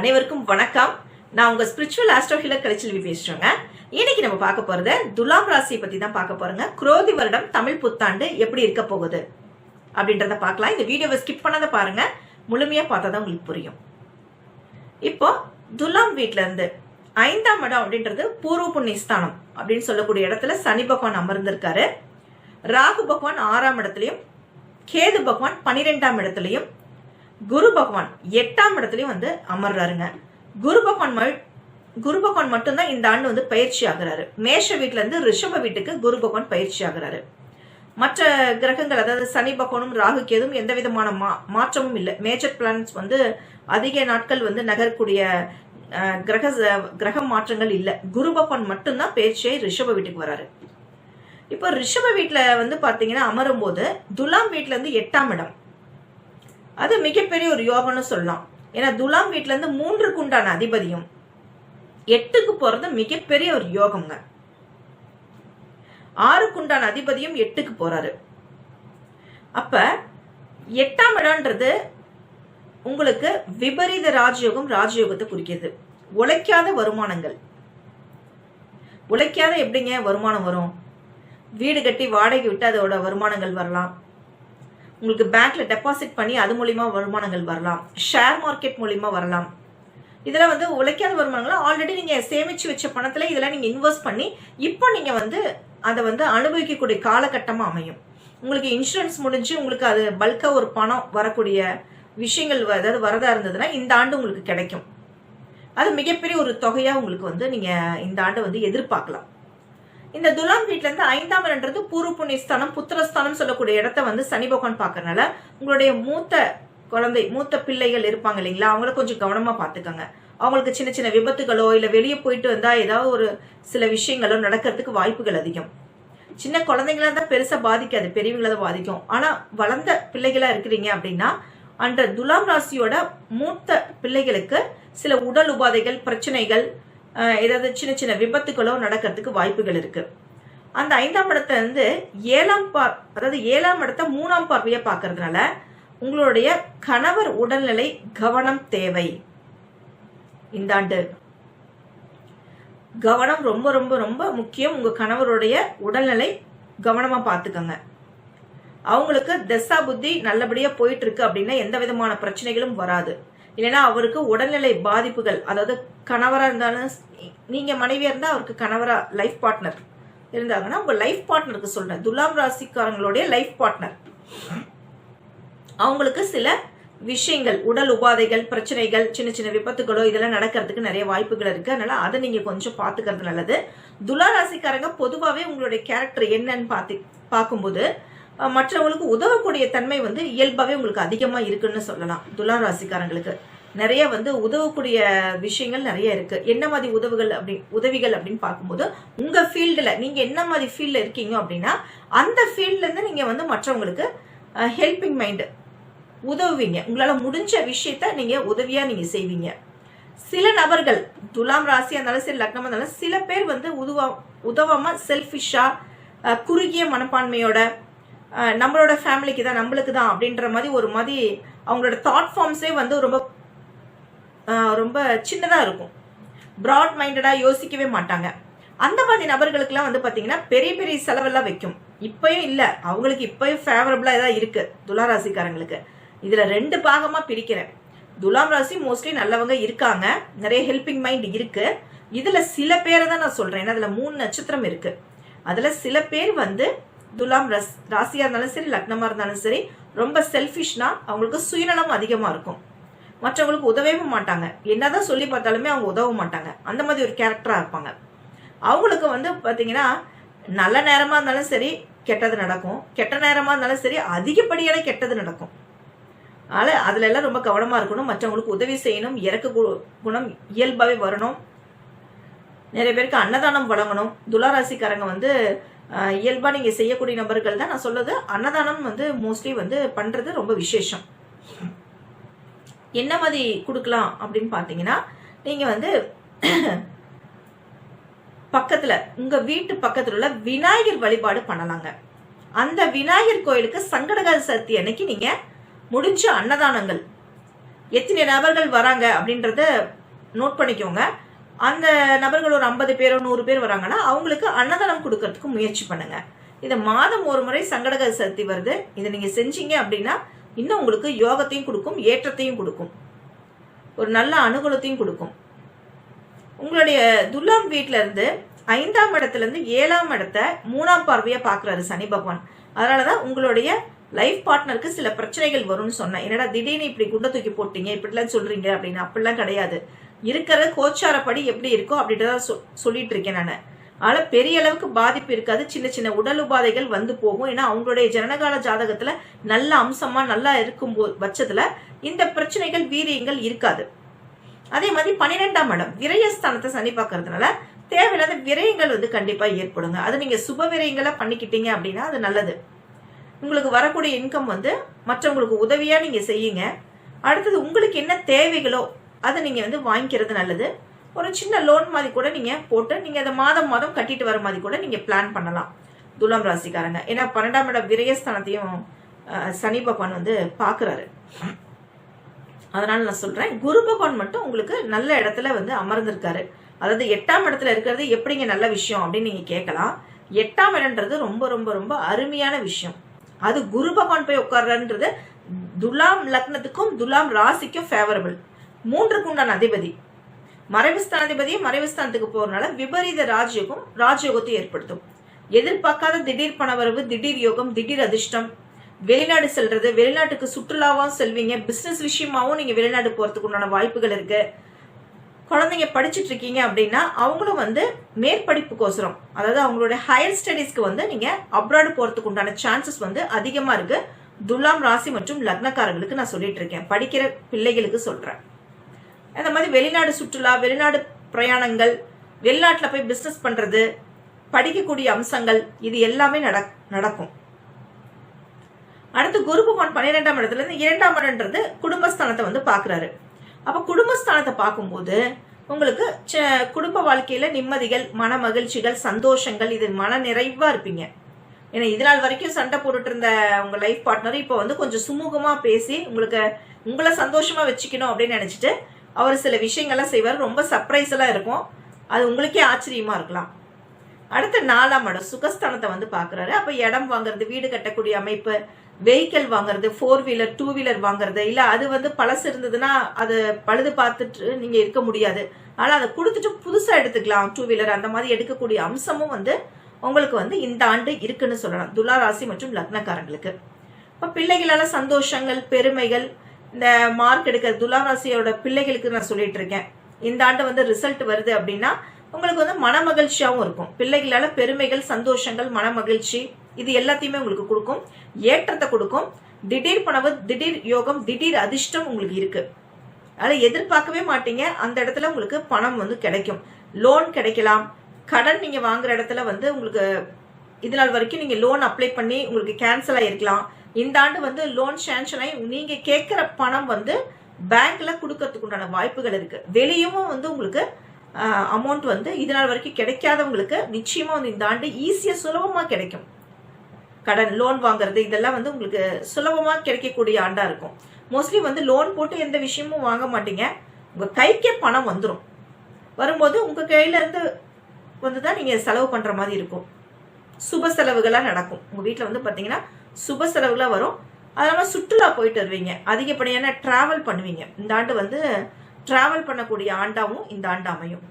அனைவருக்கும் வணக்கம். நான் உங்க ஸ்பிரிச்சுவல் ஆஸ்ட்ரோ ஹிலர் கலைச்செல்வி பேசுறேங்க. இன்னைக்கு நம்ம பார்க்க போறது துலாம் ராசியை பத்தி தான் பார்க்க போறோங்க. குரோதி வருடம் தமிழ் புத்தாண்டு எப்படி இருக்க போகுது அப்படின்றத பார்க்கலாம். இந்த வீடியோவை ஸ்கிப் பண்ணாத பாருங்க. முழுமையா பார்த்தா தான் உங்களுக்கு புரியும். இப்போ துலாம் வீட்ல இருந்து ஐந்தாம் இடம் அப்படின்றது பூர்வ புண்ணியஸ்தானம் அப்படின்னு சொல்லக்கூடிய இடத்துல சனி பகவான் அமர்ந்திருக்காரு. ராகு பகவான் ஆறாம் இடத்துலயும் கேது பகவான் பனிரெண்டாம் இடத்துலயும் குரு பகவான் எட்டாம் இடத்துலயும் வந்து அமர்றாருங்க. குரு பகவான் ம- குரு பகவான் மட்டும்தான் இந்த ஆண்டு வந்து பயிற்சி ஆகுறாரு. மேஷ வீட்டுல இருந்து ரிஷப வீட்டுக்கு குரு பகவான் பயிற்சி ஆகுறாரு. மற்ற கிரகங்கள் அதாவது சனி பகவானும் ராகு கேதும் எந்த விதமான மா மாற்றமும் இல்லை. மேஜர் பிளானட்ஸ் வந்து அதிக நாட்கள் வந்து நகரக்கூடிய கிரக கிரக மாற்றங்கள் இல்லை. குரு பகவான் மட்டும்தான் பயிற்சியை ரிஷப வீட்டுக்கு வராரு. இப்போ ரிஷப வீட்டில் வந்து பாத்தீங்கன்னா அமரும் போது துலாம் வீட்ல இருந்து எட்டாம் இடம். அது மிகப்பெரிய ஒரு யோகம்னு சொல்லலாம். ஏன்னா துலாம் வீட்டுல இருந்து மூன்றுக்கு உண்டான அதிபதியும் எட்டுக்கு போறது மிகப்பெரிய ஒரு யோகம்ங்க. ஆறுக்கு உண்டான அதிபதியும் எட்டுக்கு போறாரு. அப்ப எட்டாம் இடம்ன்றது உங்களுக்கு விபரீத ராஜயோகம் ராஜயோகத்தை குறிக்கிறது. உழைக்காத வருமானங்கள். உழைக்காத எப்படிங்க வருமானம் வரும்? வீடு கட்டி வாடகை விட்டு அதோட வருமானங்கள் வரலாம். உங்களுக்கு பேங்க்ல டெபாசிட் பண்ணி அது மூலியமா வருமானங்கள் வரலாம். ஷேர் மார்க்கெட் மூலியமா வரலாம். இதெல்லாம் வந்து உழைக்காத வருமானங்கள் ஆல்ரெடி நீங்க சேமிச்சு வச்ச பணத்துல இதெல்லாம் நீங்க இன்வெஸ்ட் பண்ணி இப்போ நீங்க வந்து அதை வந்து அனுபவிக்கக்கூடிய காலகட்டமா அமையும். உங்களுக்கு இன்சூரன்ஸ் முடிஞ்சு உங்களுக்கு அது பல்கா ஒரு பணம் வரக்கூடிய விஷயங்கள் அதாவது வரதா இருந்ததுன்னா இந்த ஆண்டு உங்களுக்கு கிடைக்கும். அது மிகப்பெரிய ஒரு தொகையா உங்களுக்கு வந்து நீங்க இந்த ஆண்டு வந்து எதிர்பார்க்கலாம். இந்த துலாம் வீட்ல இருந்து ஐந்தாம் இடம்ன்றது பூர்வ புண்ணியஸ்தானம் புத்திரஸ்தானம் சொல்லக்கூடிய இடத்த வந்து சனி பகவான் பார்க்கறனால உங்களுடைய மூத்த குழந்தை மூத்த பிள்ளைகள் இருப்பாங்க இல்லைங்களா? அவங்கள கொஞ்சம் கவனமா பாத்துக்கோங்க அவங்களுக்கு சின்ன சின்ன விபத்துகளோ இல்ல வெளியே போயிட்டு வந்தா ஏதாவது ஒரு சில விஷயங்களோ நடக்கிறதுக்கு வாய்ப்புகள் அதிகம். சின்ன குழந்தைங்களா இருந்தா பெருசா பாதிக்காது பெரியவங்கள தான் பாதிக்கும். ஆனா வளர்ந்த பிள்ளைகளா இருக்கிறீங்க அப்படின்னா அந்த துலாம் ராசியோட மூத்த பிள்ளைகளுக்கு சில உடல் உபாதைகள் பிரச்சனைகள் ஏதாவது சின்ன சின்ன விபத்துகளோ நடக்கிறதுக்கு வாய்ப்புகள் இருக்கு. அந்த ஐந்தாம் இடத்தை வந்து ஏழாம் பார் அதாவது ஏழாம் இடத்தை மூணாம் பார்வையை பார்க்கறதுனால உங்களுடைய கணவர் உடல்நிலை கவனம் தேவை. இந்த ஆண்டு. கவனம் ரொம்ப ரொம்ப ரொம்ப முக்கியம். உங்க கணவருடைய உடல்நிலை கவனமா பார்த்துக்கோங்க அவங்களுக்கு தசா புத்தி நல்லபடியா போயிட்டு இருக்கு அப்படின்னா எந்த விதமான பிரச்சனைகளும் வராது. இல்லைன்னா அவருக்கு உடல்நிலை பாதிப்புகள் அதாவது கணவராக இருந்தாலும் நீங்கள் மனைவியாக இருந்தால் அவருக்கு கணவராக லைஃப் பார்ட்னர் இருந்தாங்கன்னா உங்கள் லைஃப் பார்ட்னருக்கு சொல்கிறேன் துலாம் ராசிக்காரங்களுடைய லைஃப் பார்ட்னர் அவங்களுக்கு சில விஷயங்கள் உடல் உபாதைகள் பிரச்சனைகள் சின்ன சின்ன விபத்துகளோ இதெல்லாம் நடக்கிறதுக்கு நிறைய வாய்ப்புகள் இருக்கு. அதனால அதை நீங்க கொஞ்சம் பாத்துக்கிறது நல்லது. துலா ராசிக்காரங்க பொதுவாகவே உங்களுடைய கேரக்டர் என்னன்னு பார்த்து பார்க்கும்போது மற்றவங்களுக்கு உதவக்கூடிய தன்மை வந்து இயல்பாகவே உங்களுக்கு அதிகமாக இருக்குன்னு சொல்லலாம். துலா ராசிக்காரங்களுக்கு நிறைய வந்து உதவக்கூடிய விஷயங்கள் நிறைய இருக்கு. என்ன மாதிரி உதவுகள் அப்படி உதவிகள் அப்படின்னு பார்க்கும்போது உங்க ஃபீல்டில் நீங்க என்ன மாதிரி ஃபீல்டில் இருக்கீங்க அப்படின்னா அந்த ஃபீல்ட்லேருந்து நீங்கள் நீங்க வந்து மற்றவங்களுக்கு ஹெல்பிங் மைண்டு உதவுவீங்க. உங்களால் முடிஞ்ச விஷயத்த நீங்க உதவியா நீங்க செய்வீங்க. சில நபர்கள் துலாம் ராசியாக இருந்தாலும் சரி லக்னமாக இருந்தாலும் சில பேர் வந்து உதவா உதவாம செல்ஃபிஷா குறுகிய மனப்பான்மையோட நம்மளோட ஃபேமிலிக்கு தான் நம்மளுக்கு தான் அப்படின்ற மாதிரி ஒரு மாதிரி அவங்களோட தாட் ஃபார்ம்ஸே வந்து ரொம்ப ரொம்ப சின்னதாக இருக்கும். ப்ராட் மைண்டடாக யோசிக்கவே மாட்டாங்க. அந்த மாதிரி நபர்களுக்கெல்லாம் வந்து பார்த்தீங்கன்னா பெரிய பெரிய செலவெல்லாம் வைக்கும். இப்பயும் இல்லை. அவங்களுக்கு இப்பயும் ஃபேவரபிளாக தான் இருக்குது துலா ராசிக்காரங்களுக்கு. ரெண்டு பாகமாக பிரிக்கிறேன். துலாம் ராசி மோஸ்ட்லி நல்லவங்க இருக்காங்க. நிறைய ஹெல்பிங் மைண்ட் இருக்கு. இதுல சில பேரை தான் நான் சொல்றேன். ஏன்னா அதுல மூணு நட்சத்திரம் இருக்கு. அதுல சில பேர் வந்து துலாம் ரஸ் ராசியா இருந்தாலும் சரி லக்னமா இருந்தாலும் சரி ரொம்ப செல்ஃபிஷ்னா அவங்களுக்கு சுயநலம் அதிகமா இருக்கும். மற்றவங்களுக்கு உதவவே மாட்டாங்க. என்னதான் சொல்லி பார்த்தாலுமே அவங்க உதவ மாட்டாங்க. அந்த மாதிரி ஒரு கேரக்டரா இருப்பாங்க. அவங்களுக்கு வந்து பாத்தீங்கன்னா நல்ல நேரமா இருந்தாலும் சரி கெட்டது நடக்கும். கெட்ட நேரமா இருந்தாலும் சரி அதிகப்படியான கெட்டது நடக்கும். அதனால் அதுல எல்லாம் ரொம்ப கவனமா இருக்கணும். மற்றவங்களுக்கு உதவி செய்யணும். இறக்க கு- குணம் இயல்பாவே வரணும். நிறைய பேருக்கு அன்னதானம் வழங்கணும். துளாராசிக்காரங்க வந்து இயல்பாக நீங்கள் செய்யக்கூடிய நபர்கள் தான் நான் சொல்லது அன்னதானம் வந்து மோஸ்ட்லி வந்து பண்ணுறது ரொம்ப விசேஷம். என்ன மாதிரி கொடுக்கலாம் அப்படின்னு பார்த்தீங்கன்னா நீங்கள் வந்து பக்கத்தில் உங்கள் வீட்டு பக்கத்தில் உள்ள விநாயகர் வழிபாடு பண்ணலாங்க. அந்த விநாயகர் கோயிலுக்கு சங்கடகர சக்தி அன்னைக்கு நீங்கள் முடிஞ்ச அன்னதானங்கள் எத்தனை நபர்கள் வராங்க அப்படின்றத நோட் பண்ணிக்கோங்க. அந்த நபர்கள் ஒரு ஐம்பது பேரோ நூறு பேர் வராங்கன்னா அவங்களுக்கு அன்னதானம் கொடுக்கறதுக்கு முயற்சி பண்ணுங்க. இதை மாதம் ஒரு முறை சங்கடக சக்தி வருது. இதை நீங்க செஞ்சீங்க அப்படின்னா இன்னும் உங்களுக்கு யோகத்தையும் கொடுக்கும் ஏற்றத்தையும் கொடுக்கும். ஒரு நல்ல அனுகூலத்தையும் கொடுக்கும். உங்களுடைய துல்லாம் வீட்டில இருந்து ஐந்தாம் இடத்துல இருந்து ஏழாம் இடத்த மூணாம் பார்வையா பாக்குறாரு சனி பகவான். அதனாலதான் உங்களுடைய லைஃப் பார்ட்னருக்கு சில பிரச்சனைகள் வரும்னு சொன்னேன். என்னடா திடீர்னு இப்படி குண்டை தூக்கி போட்டீங்க இப்படிலாம் சொல்றீங்க அப்படின்னு. அப்படிலாம் கிடையாது. இருக்கிற கோச்சாரப்படி எப்படி இருக்கோ அப்படின்றத சொ- சொல்லிட்டு இருக்கேன் நான். ஆனால் பெரிய அளவுக்கு பாதிப்பு இருக்காது. சின்ன சின்ன உடல் உபாதைகள் வந்து போகும். ஏன்னா அவங்களுடைய ஜனனகால ஜாதகத்துல நல்ல அம்சமா நல்லா இருக்கும் போ பட்சத்துல இந்த பிரச்சனைகள் வீரியங்கள் இருக்காது. அதே மாதிரி பன்னிரெண்டாம் இடம் விரயஸ்தானத்தை சனி பார்க்கறதுனால தேவையில்லாத விரயங்கள் வந்து கண்டிப்பா ஏற்படுங்க. அது நீங்க சுப விரயங்களை பண்ணிக்கிட்டீங்க அப்படின்னா அது நல்லது. உங்களுக்கு வரக்கூடிய இன்கம் வந்து மற்றவங்களுக்கு உதவியா நீங்க செய்யுங்க. அடுத்தது உங்களுக்கு என்ன தேவைகளோ அதை நீங்கள் வந்து வாங்கிக்கிறது நல்லது. ஒரு சின்ன லோன் மாதிரி கூட நீங்கள் போட்டு நீங்கள் அதை மாதம் மாதம் கட்டிட்டு வர மாதிரி கூட நீங்கள் பிளான் பண்ணலாம். துலாம் ராசிக்காரங்க. ஏன்னா பன்னெண்டாம் இடம் விரயஸ்தானத்தையும் சனி பகவான் வந்து பார்க்குறாரு. அதனால நான் சொல்றேன் குரு பகவான் மட்டும் உங்களுக்கு நல்ல இடத்துல வந்து அமர்ந்திருக்காரு. அதாவது எட்டாம் இடத்துல இருக்கிறது எப்படிங்க நல்ல விஷயம் அப்படின்னு நீங்க கேட்கலாம். எட்டாம் இடம்ன்றது ரொம்ப ரொம்ப ரொம்ப அருமையான விஷயம். அது குரு பகவான் போய் உட்கார்றன்றது துலாம் லக்னத்துக்கும் துலாம் ராசிக்கும் ஃபேவரபிள் மூன்றுக்கு உண்டான அதிபதி. மறைவு மறைவுஸ்தானத்துக்கு மறைவு போறதுனால விபரீத ராஜயோகம் ராஜயோகத்தை ஏற்படுத்தும். எதிர்பார்க்காத திடீர் பணவரவு திடீர் யோகம் திடீர் அதிர்ஷ்டம். வெளிநாடு செல்றது வெளிநாட்டுக்கு சுற்றுலாவும் செல்வீங்க. பிசினஸ் விஷயமாவும் நீங்க வெளிநாடு போறதுக்கு உண்டான வாய்ப்புகள் இருக்கு. குழந்தைங்க படிச்சுட்டு இருக்கீங்க அப்படின்னா அவங்களும் வந்து மேற்படிப்புக்கோசரம் அதாவது அவங்களுடைய ஹையர் ஸ்டடீஸ்க்கு வந்து நீங்க அப்ராடு போறதுக்கு உண்டான சான்சஸ் வந்து அதிகமா இருக்கு. துலாம் ராசி மற்றும் லக்னக்காரங்களுக்கு நான் சொல்லிட்டு இருக்கேன். படிக்கிற பிள்ளைகளுக்கு சொல்றேன். அந்த மாதிரி வெளிநாடு சுற்றுலா வெளிநாடு பிரயாணங்கள் வெளிநாட்டில் போய் பிஸ்னஸ் பண்ணுறது படிக்கக்கூடிய அம்சங்கள் இது எல்லாமே நட- நடக்கும். அடுத்து குரு பகவான் பன்னிரெண்டாம் இடத்துல இருந்து இரண்டாம் இடம்ன்றது குடும்பஸ்தானத்தை வந்து பார்க்குறாரு. அப்போ குடும்பஸ்தானத்தை பார்க்கும்போது உங்களுக்கு ச- குடும்ப வாழ்க்கையில் நிம்மதிகள் மன மகிழ்ச்சிகள் சந்தோஷங்கள் இது மன நிறைவாக இருப்பீங்க. ஏன்னா இது நாள் வரைக்கும் சண்டை போட்டுட்டு இருந்த உங்கள் லைஃப் பார்ட்னர் இப்போ வந்து கொஞ்சம் சுமூகமாக பேசி உங்களுக்கு உங்களை சந்தோஷமாக வச்சுக்கணும் அப்படின்னு நினச்சிட்டு அவர் சில விஷயங்கள்லாம் செய்வார். ரொம்ப சர்ப்ரைஸெல்லாம் இருக்கும். அது உங்களுக்கே ஆச்சரியமாக இருக்கலாம். அடுத்த நாலாம் இடம் சுகஸ்தானத்தை வந்து பார்க்குறாரு. அப்போ இடம் வாங்குறது வீடு கட்டக்கூடிய அமைப்பு வெஹிக்கிள் வாங்குறது ஃபோர் வீலர் டூ வீலர் வாங்குறது. இல்லை அது வந்து பழசு இருந்ததுன்னா அது பழுது பார்த்துட்டு நீங்கள் இருக்க முடியாது. ஆனால் அதை கொடுத்துட்டு புதுசாக எடுத்துக்கலாம். டூ வீலர் அந்த மாதிரி எடுக்கக்கூடிய அம்சமும் வந்து உங்களுக்கு வந்து இந்த ஆண்டு இருக்குன்னு சொல்லலாம். துலா ராசி மற்றும் லக்னக்காரங்களுக்கு. இப்போ பிள்ளைகளால் சந்தோஷங்கள் பெருமைகள் இந்த மார்க் எடுக்கிற துலா ராசியோட பிள்ளைகளுக்கு நான் சொல்லிட்டு இருக்கேன். இந்த ஆண்டு வந்து ரிசல்ட் வருது அப்படின்னா உங்களுக்கு வந்து மன மகிழ்ச்சியாகவும் இருக்கும். பிள்ளைகளால பெருமைகள் சந்தோஷங்கள் மன மகிழ்ச்சி இது எல்லாத்தையுமே உங்களுக்கு கொடுக்கும். ஏற்றத்தை கொடுக்கும். திடீர் பணவு திடீர் யோகம் திடீர் அதிர்ஷ்டம் உங்களுக்கு இருக்கு. அதனால எதிர்பார்க்கவே மாட்டீங்க. அந்த இடத்துல உங்களுக்கு பணம் வந்து கிடைக்கும். லோன் கிடைக்கலாம். கடன் நீங்க வாங்குற இடத்துல வந்து உங்களுக்கு இது நாள் வரைக்கும் நீங்க லோன் அப்ளை பண்ணி உங்களுக்கு கேன்சல் ஆயிருக்கலாம். இந்த ஆண்டு வந்து லோன் சேங்ஷன் ஆகி நீங்க கேட்கிற பணம் வந்து பேங்க்ல கொடுக்கறதுக்கு உண்டான வாய்ப்புகள் இருக்கு. வெளியவும் வந்து உங்களுக்கு அமௌண்ட் வந்து இது நாள் வரைக்கும் கிடைக்காதவங்களுக்கு நிச்சயமா வந்து இந்த ஆண்டு ஈஸியா சுலபமா கிடைக்கும். கடன் லோன் வாங்குறது இதெல்லாம் வந்து உங்களுக்கு சுலபமா கிடைக்கக்கூடிய ஆண்டா இருக்கும். மோஸ்ட்லி வந்து லோன் போட்டு எந்த விஷயமும் வாங்க மாட்டீங்க. உங்க கைக்கே பணம் வந்துடும் வரும்போது உங்க கையில இருந்து வந்து தான் நீங்க செலவு பண்ற மாதிரி இருக்கும். சுப செலவுகளா நடக்கும். உங்க வீட்டில் வந்து பாத்தீங்கன்னா சுப செலவுகளாக வரும். அதனால சுற்றுலா போயிட்டு வருவீங்க. அதிகப்படியான டிராவல் பண்ணுவீங்க. இந்த ஆண்டு வந்து டிராவல் பண்ணக்கூடிய ஆண்டாவும் இந்த ஆண்டு அமையும்.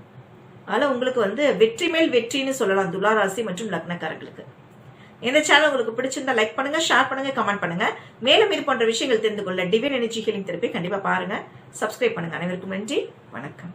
அதனால உங்களுக்கு வந்து வெற்றி மேல் வெற்றின்னு சொல்லலாம். துளாராசி மற்றும் லக்னக்காரர்களுக்கு. இந்த சேனல் உங்களுக்கு பிடிச்சிருந்தா லைக் பண்ணுங்க ஷேர் பண்ணுங்க கமெண்ட் பண்ணுங்க. மேலும் இது போன்ற விஷயங்கள் தெரிந்து கொள்ள டிவைன் எனர்ஜி ஹீலிங் தெரப்பி கண்டிப்பா பாருங்க. சப்ஸ்கிரைப் பண்ணுங்க. அனைவருக்கும் நன்றி. வணக்கம்.